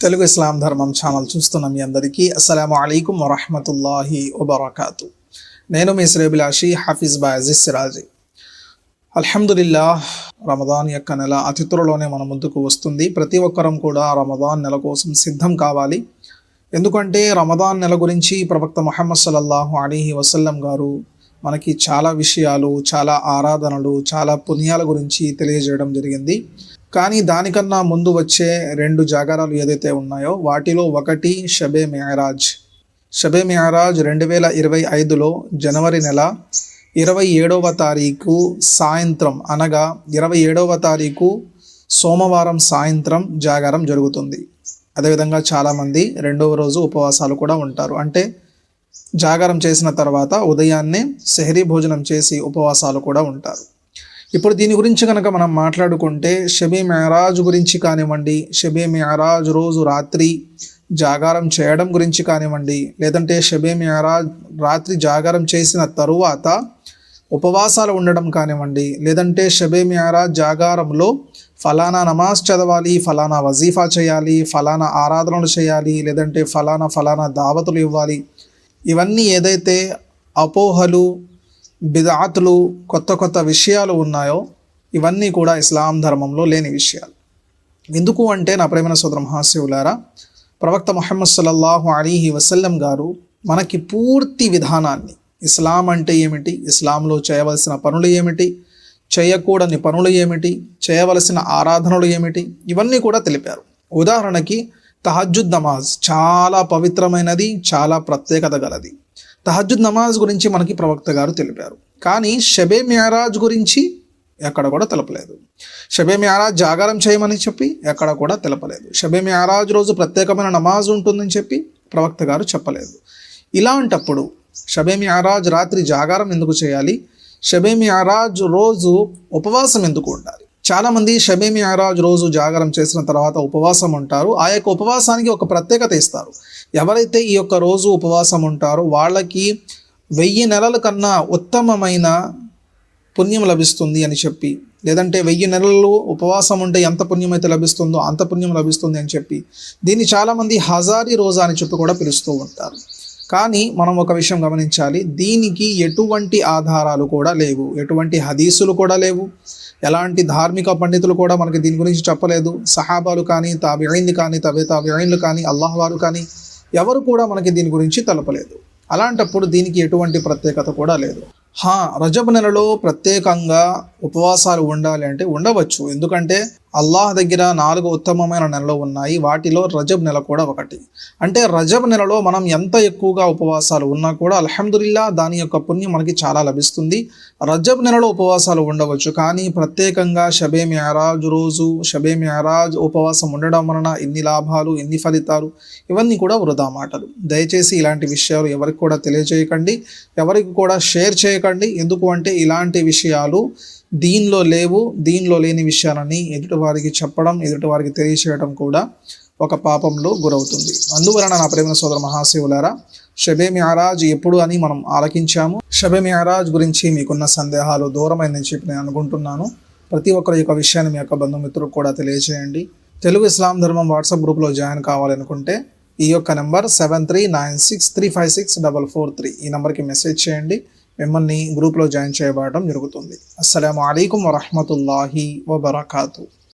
తెలుగు ఇస్లాం ధర్మం ఛానల్ చూస్తున్న మీ అందరికీ అస్సలం అయికం వరహమతుల్లాహి వబర్కాతు. నేను మీ శ్రేభిలాషి హాఫీజ్ బాజీ సిరాజీ. అల్హమ్దుల్లా రమదాన్ యొక్క నెల అతి త్వరలోనే మన ముందుకు వస్తుంది. ప్రతి ఒక్కరం కూడా రమదాన్ నెల కోసం సిద్ధం కావాలి. ఎందుకంటే రమదాన్ నెల గురించి ప్రవక్త మొహమ్మద్ సల్లల్లాహు అలీహి వసల్లం గారు మనకి చాలా విషయాలు చాలా ఆరాధనలు చాలా పుణ్యాల గురించి తెలియజేయడం జరిగింది. కానీ దానికన్నా ముందు వచ్చే రెండు జాగారాలు ఏదైతే ఉన్నాయో వాటిలో ఒకటి షబే మెహరాజ్ షబే మెహరాజ్ రెండు వేల ఇరవై ఐదులో జనవరి నెల ఇరవై ఏడవ తారీఖు సాయంత్రం అనగా ఇరవై ఏడవ తారీఖు సోమవారం సాయంత్రం జాగారం జరుగుతుంది. అదేవిధంగా చాలామంది రెండవ రోజు ఉపవాసాలు కూడా ఉంటారు. అంటే జాగారం చేసిన తర్వాత ఉదయాన్నే సెహరీ భోజనం చేసి ఉపవాసాలు కూడా ఉంటారు. ఇప్పుడు దీని గురించి కనుక మనం మాట్లాడుకుంటే షబీ మెహరాజ్ గురించి కానివ్వండి షబీ మెహరాజ్ రోజు రాత్రి జాగారం చేయడం గురించి కానివ్వండి లేదంటే షబీ మెహరాజ్ రాత్రి జాగారం చేసిన తరువాత ఉపవాసాలు ఉండడం కానివ్వండి లేదంటే షబే మెహరాజ్ జాగారంలో ఫలానా నమాజ్ చదవాలి ఫలానా వజీఫా చేయాలి ఫలానా ఆరాధనలు చేయాలి లేదంటే ఫలానా ఫలానా దావతులు ఇవ్వాలి. ఇవన్నీ ఏదైతే అపోహలు బిదాతులు కొత్త కొత్త విషయాలు ఉన్నాయో ఇవన్నీ కూడా ఇస్లాం ధర్మంలో లేని విషయాలు. ఎందుకు అంటే నా ప్రేమన సోదర మహాశివులారా ప్రవక్త మొహమ్మద్ సల్లల్లాహు అలీహి వసల్లం గారు మనకి పూర్తి విధానాన్ని ఇస్లాం అంటే ఏమిటి ఇస్లాంలో చేయవలసిన పనులు ఏమిటి చేయకూడని పనులు ఏమిటి చేయవలసిన ఆరాధనలు ఏమిటి ఇవన్నీ కూడా తెలిపారు. ఉదాహరణకి తహజుద్ నమాజ్ చాలా పవిత్రమైనది చాలా ప్రత్యేకత గలది. తహజుద్ నమాజ్ గురించి మనకి ప్రవక్త గారు తెలిపారు. కానీ షబే మ్యారాజ్ గురించి ఎక్కడ కూడా తెలపలేదు. షబే మ్యారాజ్ జాగారం చేయమని చెప్పి ఎక్కడ కూడా తెలపలేదు. షబే మ్యారాజ్ రోజు ప్రత్యేకమైన నమాజ్ ఉంటుందని చెప్పి ప్రవక్త గారు చెప్పలేదు. ఇలాంటప్పుడు షబే మ్యారాజ్ రాత్రి జాగారం ఎందుకు చేయాలి? షబే మ్యారాజ్ రోజు ఉపవాసం ఎందుకు ఉండాలి? చాలామంది షబే మ్యారాజ్ రోజు జాగారం చేసిన తర్వాత ఉపవాసం ఉంటారు. ఆ యొక్క ఉపవాసానికి ఒక ప్రత్యేకత ఇస్తారు. ఎవరైతే ఈ యొక్క రోజు ఉపవాసం ఉంటారో వాళ్ళకి వెయ్యి నెలల కన్నా ఉత్తమమైన పుణ్యం లభిస్తుంది అని చెప్పి లేదంటే వెయ్యి నెలలు ఉపవాసం ఉంటే ఎంత పుణ్యం అయితే లభిస్తుందో అంత పుణ్యం లభిస్తుంది అని చెప్పి దీన్ని చాలామంది హజారీ రోజా అని చెప్పి కూడా పిలుస్తూ ఉంటారు. కానీ మనం ఒక విషయం గమనించాలి దీనికి ఎటువంటి ఆధారాలు కూడా లేవు. ఎటువంటి హదీసులు కూడా లేవు. ఎలాంటి ధార్మిక పండితులు కూడా మనకి దీని గురించి చెప్పలేదు. సహాబాలు కానీ తాబిఐన్లు కానీ తవే తాబిఐన్లు కానీ అల్లాహ్ వారు కానీ ఎవరు కూడా మనకి దీని గురించి తెలపలేదు. అలాంటప్పుడు దీనికి ఎటువంటి ప్రత్యేకత కూడా లేదు. హా రజబ్ నెలలో ప్రత్యేకంగా ఉపవాసాలు ఉండాలి అంటే ఉండవచ్చు. ఎందుకంటే అల్లాహ్ దగ్గర నాలుగు ఉత్తమమైన నెలలు ఉన్నాయి. వాటిలో రజబ్ నెల కూడా ఒకటి. అంటే రజబ్ నెలలో మనం ఎంత ఎక్కువగా ఉపవాసాలు ఉన్నా కూడా అల్హమ్దుల్లా దాని యొక్క పుణ్యం మనకి చాలా లభిస్తుంది. రజబ్ నెలలో ఉపవాసాలు ఉండవచ్చు. కానీ ప్రత్యేకంగా షబే మ్యారాజ్ రోజు షబే మ్యారాజ్ ఉపవాసం ఉండడం వలన ఎన్ని లాభాలు ఎన్ని ఫలితాలు ఇవన్నీ కూడా వృధా మాటలు. దయచేసి ఇలాంటి విషయాలు ఎవరికి కూడా తెలియజేయకండి ఎవరికి కూడా షేర్ చేయకండి. ఎందుకు అంటే ఇలాంటి విషయాలు దీనిలో లేవు దీనిలో లేని విషయాలని ఎదుటివారికి చెప్పడం ఎదుటివారికి తెలియచేయడం కూడా ఒక పాపంలో గురవుతుంది. అందువలన నా ప్రేమ సోదర మహాశివులారా షబే మ్యారాజ్ ఎప్పుడు అని మనం ఆలకించాము. షబే మ్యారాజ్ గురించి మీకున్న సందేహాలు దూరమైందని చెప్పి నేను అనుకుంటున్నాను. ప్రతి ఒక్కరి యొక్క విషయాన్ని మీ యొక్క బంధుమిత్రులకు కూడా తెలియజేయండి తెలుగు ఇస్లాం ధర్మం వాట్సాప్ గ్రూప్లో జాయిన్ కావాలనుకుంటే ఈ యొక్క number seven three nine six three five six double four three ఈ నెంబర్కి మెసేజ్ చేయండి. మిమ్మల్ని గ్రూప్లో జాయిన్ చేయబడటం జరుగుతుంది. అస్సలం అయికం వరహమతుల్లాహి వబర్కాతూ.